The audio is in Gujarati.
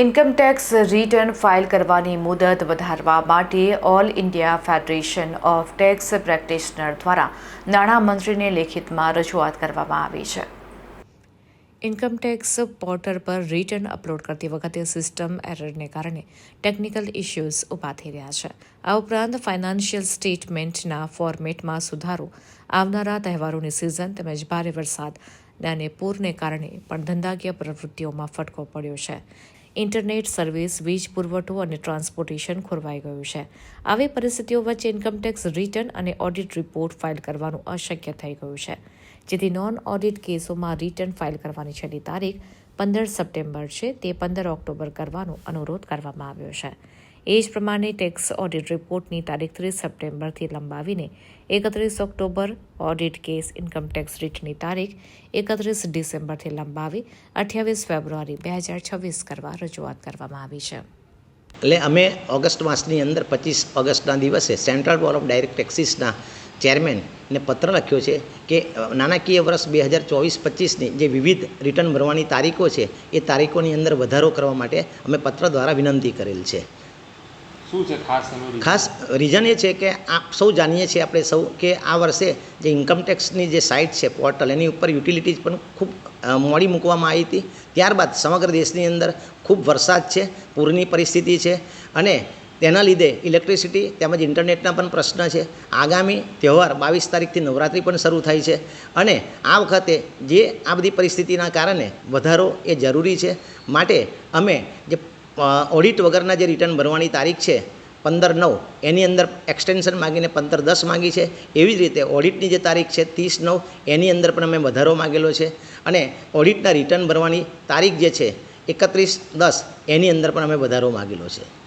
ઇન્કમટેક્સ રિટર્ન ફાઇલ કરવાની મુદત વધારવા માટે all India federation of tax practitioner દ્વારા નાણામંત્રીને લેખિતમાં રજૂઆત કરવામાં આવી છે. ઇન્કમટેક્સ પોર્ટલ પર રિટર્ન અપલોડ કરતી વખતે સિસ્ટમ એરરને કારણે ટેકનિકલ ઇશ્યુઝ ઊભા થઈ રહ્યા છે. આ ઉપરાંત ફાઇનાન્શિયલ સ્ટેટમેન્ટના ફોર્મેટમાં સુધારો આવનારા તહેવારોની સિઝન તેમજ ભારે વરસાદ અને પૂરને કારણે પણ ધંધાકીય પ્રવૃત્તિઓમાં ફટકો પડ્યો છે. ઇન્ટરનેટ સર્વિસ, વીજ પુરવઠો અને ટ્રાન્સપોર્ટેશન ખોરવાઈ ગયું છે. આવી પરિસ્થિતિઓ વચ્ચે ઇન્કમટેક્સ રિટર્ન અને ઓડિટ રિપોર્ટ ફાઇલ કરવાનું અશક્ય થઈ ગયું છે. જેથી નોન ઓડિટ કેસોમાં રિટર્ન ફાઇલ કરવાની છેલ્લી તારીખ પંદર સપ્ટેમ્બર છે. તે પંદર ઓક્ટોબર કરવાનો અનુરોધ કરવામાં આવ્યો છે. એ જ પ્રમાણે ટેક્સ ઓડિટ રિપોર્ટની તારીખ ત્રીસ સપ્ટેમ્બરથી લંબાવીને એકત્રીસ October audit case income tax રીટની તારીખ એકત્રીસ ડિસેમ્બરથી લંબાવી અઠ્યાવીસ ફેબ્રુઆરી બે હજાર છવ્વીસ કરવા રજૂઆત કરવામાં આવી છે. એટલે અમે ઓગસ્ટ માસની અંદર પચીસ ઓગસ્ટના દિવસે સેન્ટ્રલ બોર્ડ ઓફ ડાયરેક્ટ ટેક્સીસના ચેરમેનને પત્ર લખ્યો છે કે નાણાકીય વર્ષ બે હજાર ચોવીસ પચીસની જે વિવિધ રિટર્ન ભરવાની તારીખો છે એ તારીખોની અંદર વધારો કરવા માટે અમે પત્ર દ્વારા વિનંતી કરેલ છે. શું છે ખાસ ખાસ રીઝન એ છે કે આપ સૌ જાણીએ છીએ આપણે સૌ કે આ વર્ષે જે ઇન્કમટેક્સની જે સાઇટ છે પોર્ટલ એની ઉપર યુટિલિટીઝ પણ ખૂબ મોડી મૂકવામાં આવી હતી. ત્યારબાદ સમગ્ર દેશની અંદર ખૂબ વરસાદ છે, પૂરની પરિસ્થિતિ છે અને તેના લીધે ઇલેક્ટ્રિસિટી તેમજ ઇન્ટરનેટના પણ પ્રશ્ન છે. આગામી તહેવાર બાવીસ તારીખથી નવરાત્રિ પણ શરૂ થાય છે અને આ વખતે જે આ બધી પરિસ્થિતિના કારણે વધારો એ જરૂરી છે. માટે અમે જે ઓડિટ વગરના જે રિટર્ન ભરવાની તારીખ છે, પંદર નવ, એની અંદર એક્સટેન્શન માગીને પંદર દસ માગી છે. એવી જ રીતે ઓડિટની જે તારીખ છે, ત્રીસ નવ, એની અંદર પણ અમે વધારો માગેલો છે. અને ઓડિટના રિટર્ન ભરવાની તારીખ જે છે, એકત્રીસ દસ, એની અંદર પણ અમે વધારો માગેલો છે.